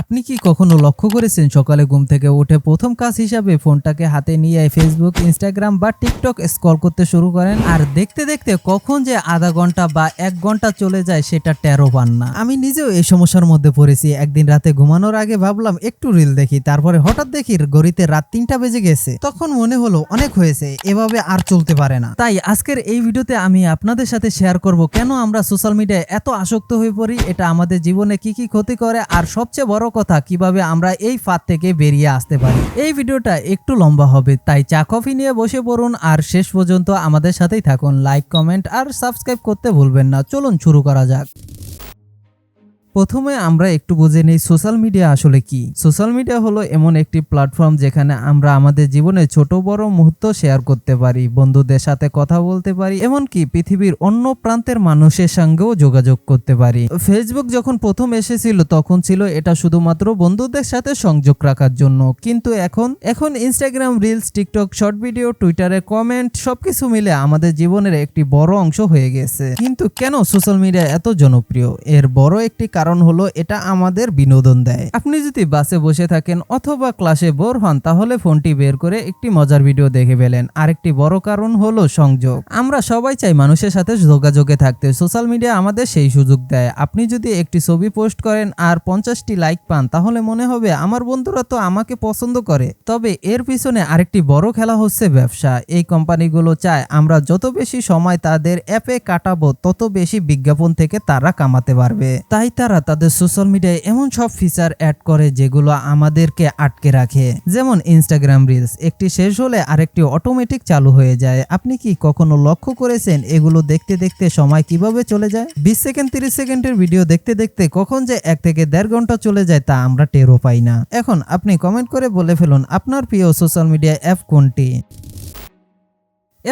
আপনি কি কখনো লক্ষ্য করেছেন সকালে ঘুম থেকে উঠে প্রথম কাজ হিসাবে ফোনটাকে হাতে নিয়ে ফেসবুক ইনস্টাগ্রাম বা টিকটক স্ক্রল করতে শুরু করেন? আর দেখতে দেখতে কখন যে আধা ঘণ্টা বা এক ঘণ্টা চলে যায় সেটা টেরো পান না। আমি নিজেও এই সমস্যার মধ্যে পড়েছি। একদিন রাতে ঘুমানোর আগে ভাবলাম, একটু রিল দেখি। তারপরে হঠাৎ দেখি গড়িতে রাত তিনটা বেজে গেছে। তখন মনে হলো অনেক হয়েছে, এভাবে আর চলতে পারে না। তাই আজকের এই ভিডিওতে আমি আপনাদের সাথে শেয়ার করব, কেন আমরা সোশ্যাল মিডিয়ায় এত আসক্ত হয়ে পড়ি? এটা আমাদের জীবনে কি কি ক্ষতি করে? আর সবচেয়ে বড় কথা, কীভাবে আমরা এই ফাঁদ থেকে বেরিয়ে আসতে পারি। এই ভিডিওটা একটু লম্বা হবে, তাই চা, কফি নিয়ে বসে পড়ুন আর শেষ পর্যন্ত আমাদের সাথেই থাকুন। লাইক, কমেন্ট আর সাবস্ক্রাইব করতে ভুলবেন না। চলুন শুরু করা যাক। প্রথমে আমরা একটু বুঝে নিই সোশ্যাল মিডিয়া আসলে কি। সোশ্যাল মিডিয়া হলো এমন একটি প্ল্যাটফর্ম যেখানে আমরা আমাদের জীবনে ছোট, বড় মুহূর্ত শেয়ার করতে পারি, বন্ধুদের সাথে কথা বলতে পারি, এমনকি পৃথিবীর অন্য প্রান্তের মানুষের সঙ্গেও যোগাযোগ করতে পারি। ফেসবুক যখন প্রথম এসেছিল, তখন ছিল এটা শুধুমাত্র বন্ধুদের সাথে সংযোগ রাখার জন্য। কিন্তু এখন এখন Instagram reels TikTok short video টুইটারে কমেন্ট সবকিছু মিলে আমাদের জীবনের একটি বড় অংশ হয়ে গেছে। কিন্তু কেন সোশ্যাল মিডিয়া এত জনপ্রিয়? এর বড় একটি কারণ হলো এটা আমাদের বিনোদন দেয়। আপনি যদি বাসে বসে থাকেন অথবা ক্লাসে বোর হন, তাহলে ফোনটি বের করে একটি মজার ভিডিও দেখে ফেলেন। আরেকটি বড় কারণ হলো সংযোগ। আমরা সবাই চাই মানুষের সাথে যোগাযোগে থাকতে। সোশ্যাল মিডিয়া আমাদের সেই সুযোগ দেয়। আপনি যদি একটি ছবি পোস্ট করেন আর পঞ্চাশটি লাইক পান, তাহলে মনে হবে আমার বন্ধুরা তো আমাকে পছন্দ করে। তবে এর পিছনে আরেকটি বড় খেলা হচ্ছে ব্যবসা। এই কোম্পানিগুলো চায় আমরা যত বেশি সময় তাদের অ্যাপে কাটাবো, তত বেশি বিজ্ঞাপন থেকে তারা কামাতে পারবে। তাই তারা তাদের সোশ্যাল মিডিয়ায় এমন সব ফিচার অ্যাড করে যেগুলো আমাদেরকে আটকে রাখে। যেমন ইনস্টাগ্রাম রিলস একটি শেষ হলে আরেকটি অটোমেটিক চালু হয়ে যায়। আপনি কি কখনো লক্ষ্য করেছেন এগুলো দেখতে দেখতে সময় কীভাবে চলে যায়? বিশ সেকেন্ড, তিরিশ সেকেন্ডের ভিডিও দেখতে দেখতে কখন যে এক থেকে দেড় ঘণ্টা চলে যায় তা আমরা টেরও পাই না। এখন আপনি কমেন্ট করে বলে ফেলুন আপনার প্রিয় সোশ্যাল মিডিয়া অ্যাপ কোনটি?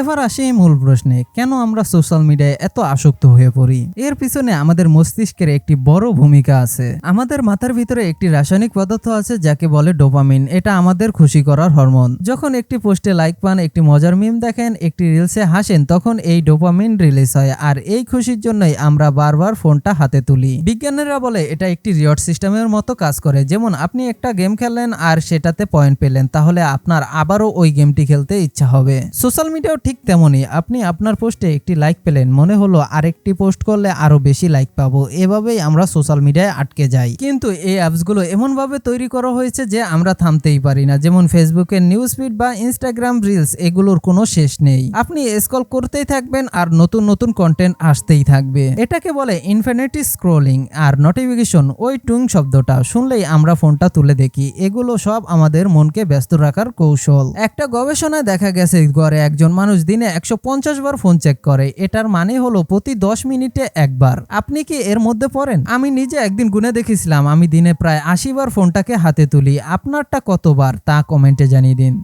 এবার আসি মূল প্রশ্নে, কেন আমরা সোশ্যাল মিডিয়ায় এত আসক্ত হয়ে পড়ি? এর পিছনে আমাদের মস্তিষ্কের একটি বড় ভূমিকা আছে। আমাদের মাথার ভিতরে একটি রাসায়নিক পদার্থ আছে যাকে বলে ডোপামিন। এটা আমাদের খুশি করার হরমোন। যখন একটি পোস্টে লাইক পান, একটি মজার মিম দেখেন, একটি রিলসে হাসেন, তখন এই ডোপামিন রিলিজ হয়। আর এই খুশির জন্যই আমরা বারবার ফোনটা হাতে তুলি। বিজ্ঞানীরা বলে, এটা একটি রিওয়ার্ড সিস্টেমের মতো কাজ করে। যেমন আপনি একটা গেম খেললেন আর সেটাতে পয়েন্ট পেলেন, তাহলে আপনার আবারও ওই গেমটি খেলতে ইচ্ছা হবে। সোশ্যাল মিডিয়াও ঠিক তেমনই আপনি আপনার পোস্টে একটি লাইক পেলেন। মনে হলো আরেকটি পোস্ট করলে আরও বেশি লাইক পাবো। এভাবেই আমরা সোশ্যাল মিডিয়ায় আটকে যাই। কিন্তু এই অ্যাপসগুলো এমনভাবে তৈরি করা হয়েছে যে আমরা থামতেই পারি না। যেমন ফেসবুকের নিউজ ফিড বা ইনস্টাগ্রাম রিলস এগুলোর কোনো শেষ নেই। আপনি স্ক্রল করতেই থাকবেন আর নতুন নতুন কন্টেন্ট আসতেই থাকবে। এটাকে বলে ইনফিনিটি স্ক্রোলিং আর নোটিফিকেশন ওই টুং শব্দটা। শুনলেই আমরা ফোনটা তুলে দেখি। এগুলো সব আমাদের মনকে ব্যস্ত রাখার কৌশল। একটা গবেষণায় দেখা গেছে গড়ে একজন মানুষ দিনে একশো পঞ্চাশ বার ফোন চেক করে। এটার মানে হলো প্রতি দশ মিনিটে একবার। আপনি কি এর মধ্যে পড়েন? আমি নিজে একদিন গুনে দেখেছিলাম, আমি দিনে প্রায় আশি বার ফোনটাকে হাতে তুলি। আপনারটা কতবার? তা কমেন্টে জানিয়ে দিন।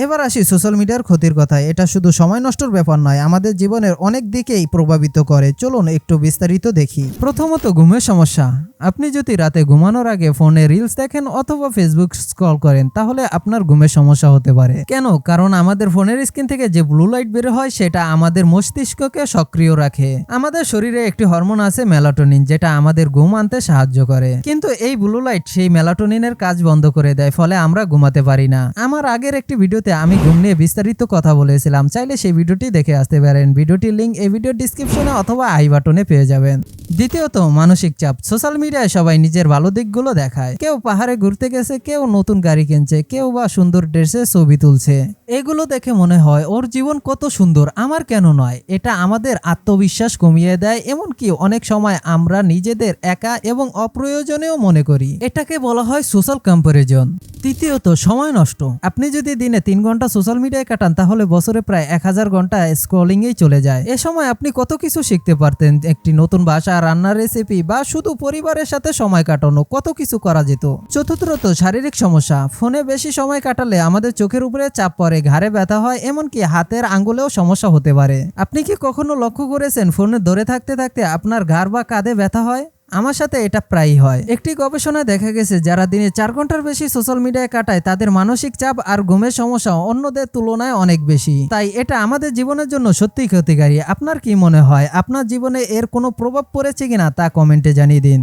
এবার আসি সোশ্যাল মিডিয়ার ক্ষতির কথা এটা শুধু সময় নষ্টর ব্যাপার নয়, আমাদের জীবনের অনেক দিকেই প্রভাবিত করে। চলুন একটু বিস্তারিত দেখি। প্রথমত ঘুমের সমস্যা। আপনি যদি রাতে ঘুমানোর আগে ফোনে রিলস দেখেন অথবা ফেসবুক স্ক্রল করেন, তাহলে আপনার ঘুমের সমস্যা হতে পারে। কেন? কারণ আমাদের ফোনের স্ক্রিন থেকে যে ব্লু লাইট বের হয়, সেটা আমাদের মস্তিষ্ককে সক্রিয় রাখে। আমাদের শরীরে একটি হরমোন আছে মেলাটোনিন যেটা আমাদের ঘুম আনতে সাহায্য করে। কিন্তু এই ব্লু লাইট সেই মেলাটোনিনের কাজ বন্ধ করে দেয়, ফলে আমরা ঘুমাতে পারি না। আমার আগের একটি ভিডিওতে আমি ঘুম নিয়ে বিস্তারিত কথা বলেছিলাম। চাইলে সেই ভিডিওটি দেখে আসতে পারেন। ভিডিওটির লিঙ্ক এই ভিডিও ডিসক্রিপশনে অথবা আই বাটনে পেয়ে যাবেন। দ্বিতীয়ত, মানসিক চাপ। সোশ্যাল মিডিয়ায় সবাই নিজের ভালো দিকগুলো দেখায়। কেউ পাহাড়ে ঘুরতে গেছে, কেউ নতুন গাড়ি কিনছে, কেউ বা সুন্দর ড্রেসে ছবি তুলছে। এগুলো দেখে মনে হয়, ওর জীবন কত সুন্দর, আমার কেন নয়? এটা আমাদের আত্মবিশ্বাস কমিয়ে দেয়, এমনকি অনেক সময় আমরা নিজেদের একা এবং অপ্রয়োজনীয় মনে করি। এটাকে বলা হয় সোশ্যাল কম্পারিজন তৃতীয়ত, সময় নষ্ট। আপনি যদি দিনে তিন ঘণ্টা সোশ্যাল মিডিয়ায় কাটান, তাহলে বছরে প্রায় এক হাজার ঘণ্টা স্ক্রলিংয়েই চলে যায়। এ সময় আপনি কত কিছু শিখতে পারতেন? একটি নতুন ভাষা রান্নার রেসিপি বা শুধু পরিবারের সাথে সময় কাটানো, কত কিছু করা যেত? চতুর্থত, শারীরিক সমস্যা। ফোনে বেশি সময় কাটালে আমাদের চোখের উপরে চাপ পড়ে, ঘাড়ে ব্যথা হয়, এমনকি হাতের আঙ্গুলেও সমস্যা হতে পারে। আপনি কি কখনো লক্ষ্য করেছেন, ফোনে ধরে থাকতে থাকতে আপনার ঘাড় বা কাঁধে ব্যথা হয়? আমার সাথে এটা প্রায়ই হয়। একটি গবেষণায় দেখা গেছে, যারা দিনে চার ঘণ্টার বেশি সোশ্যাল মিডিয়ায় কাটায়, তাদের মানসিক চাপ আর ঘুমের সমস্যা অন্যদের তুলনায় অনেক বেশি। তাই এটা আমাদের জীবনের জন্য সত্যি ক্ষতিকারী। আপনার কি মনে হয়, আপনার জীবনে এর কোনো প্রভাব পড়েছে কিনা তা কমেন্টে জানিয়ে দিন।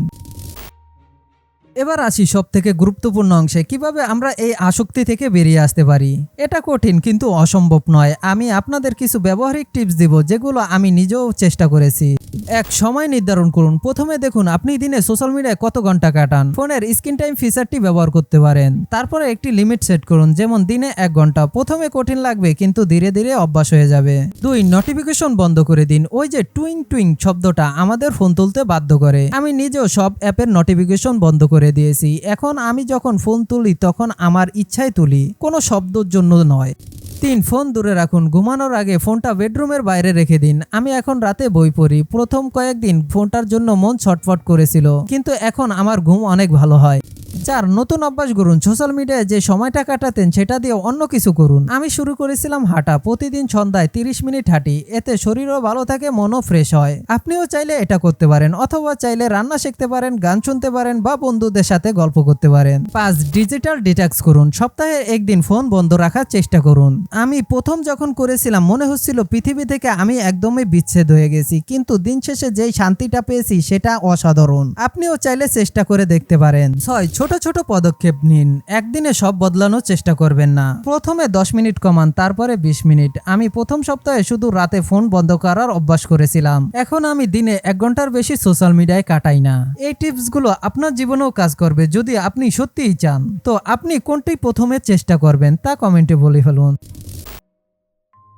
এবার আসি সব থেকে গুরুত্বপূর্ণ অংশে, কীভাবে আমরা এই আসক্তি থেকে বেরিয়ে আসতে পারি? এটা কঠিন কিন্তু অসম্ভব নয়। আমি আপনাদের কিছু ব্যবহারিক টিপস দিব, যেগুলো আমি নিজেও চেষ্টা করেছি। এক, সময় নির্ধারণ করুন। প্রথমে দেখুন, আপনি দিনে সোশ্যাল মিডিয়ায় কত ঘণ্টা কাটান? ফোনের স্ক্রিন টাইম ফিচারটি ব্যবহার করতে পারেন। তারপরে একটি লিমিট সেট করুন, যেমন দিনে এক ঘণ্টা। প্রথমে কঠিন লাগবে, কিন্তু ধীরে ধীরে অভ্যাস হয়ে যাবে। দুই, নোটিফিকেশন বন্ধ করে দিন। ওই যে টুইং টুইং শব্দটা আমাদের ফোন তুলতে বাধ্য করে। আমি নিজেও সব অ্যাপের নোটিফিকেশন বন্ধ করে দিয়েছি। এখন আমি যখন ফোন তুলি, তখন আমার ইচ্ছায় তুলি, কোনো শব্দর জন্য নয়। তিন ফোন দূরে রাখুন। ঘুমানোর আগে ফোনটা বেডরুমের বাইরে রেখে দিন। আমি এখন রাতে বই পড়ি। প্রথম কয়েকদিন ফোনটার জন্য মন ছটফট করেছিল। কিন্তু এখন আমার ঘুম অনেক ভালো হয়। চার নতুন অভ্যাস করুন সোশ্যাল মিডিয়ায় যে সময়টা কাটাতেন সেটা দিয়ে অন্য কিছু করুন। আমি শুরু করেছিলাম হাঁটা, প্রতিদিন সন্ধ্যায় তিরিশ মিনিট হাঁটি, এতে শরীরও ভালো থাকে, মনও ফ্রেশ হয়। আপনিও চাইলে এটা করতে পারেন, অথবা চাইলে রান্না শিখতে পারেন, গান শুনতে পারেন বা বন্ধুদের সাথে গল্প করতে পারেন। পাঁচ ডিজিটাল ডিটাক্স করুন, সপ্তাহে একদিন ফোন বন্ধ রাখার চেষ্টা করুন। আমি প্রথম যখন করেছিলাম, মনে হচ্ছিল পৃথিবী থেকে আমি একদমই বিচ্ছেদ হয়ে গেছি, কিন্তু দিন শেষে যেই শান্তিটা পেয়েছি সেটা অসাধারণ। আপনিও চাইলে চেষ্টা করে দেখতে পারেন। ছয় ছোট ছোট পদক্ষেপ নিন। একদিনে সব বদলানোর চেষ্টা করবেন না। প্রথমে দশ মিনিট কমান, তারপরে বিশ মিনিট। আমি প্রথম সপ্তাহে শুধু রাতে ফোন বন্ধ করার অভ্যাস করেছিলাম। এখন আমি দিনে এক ঘণ্টার বেশি সোশ্যাল মিডিয়ায় কাটাই না। এই টিপসগুলো আপনার জীবনেও কাজ করবে যদি আপনি সত্যিই চান। তো আপনি কোনটি প্রথমে চেষ্টা করবেন তা কমেন্টে বলে ফেলুন।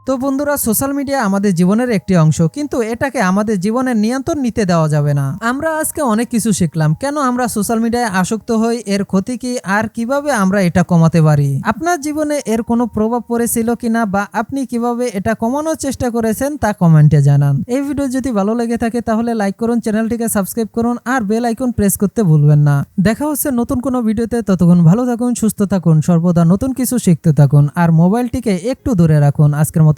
তো বন্ধুরা সোশ্যাল মিডিয়া আমাদের জীবনের একটি অংশ, কিন্তু এটাকে আমাদের জীবনের নিয়ন্ত্রণ নিতে দেওয়া যাবে না। আমরা আজকে অনেক কিছু শিখলাম, কেন আমরা সোশ্যাল মিডিয়ায় আসক্ত হই, এর ক্ষতি কি, আর কীভাবে আমরা এটা কমাতে পারি? আপনার জীবনে এর কোনো প্রভাব পড়েছিল কিনা, বা আপনি কীভাবে এটা কমানোর চেষ্টা করেছেন, তা কমেন্টে জানান। এই ভিডিও যদি ভালো লেগে থাকে, তাহলে লাইক করুন চ্যানেলটিকে সাবস্ক্রাইব করুন, আর বেল আইকন প্রেস করতে ভুলবেন না। দেখা হচ্ছে নতুন কোনো ভিডিওতে ততক্ষণ ভালো থাকুন, সুস্থ থাকুন, সর্বদা নতুন কিছু শিখতে থাকুন, আর মোবাইলটিকে একটু দূরে রাখুন। আজকের মতো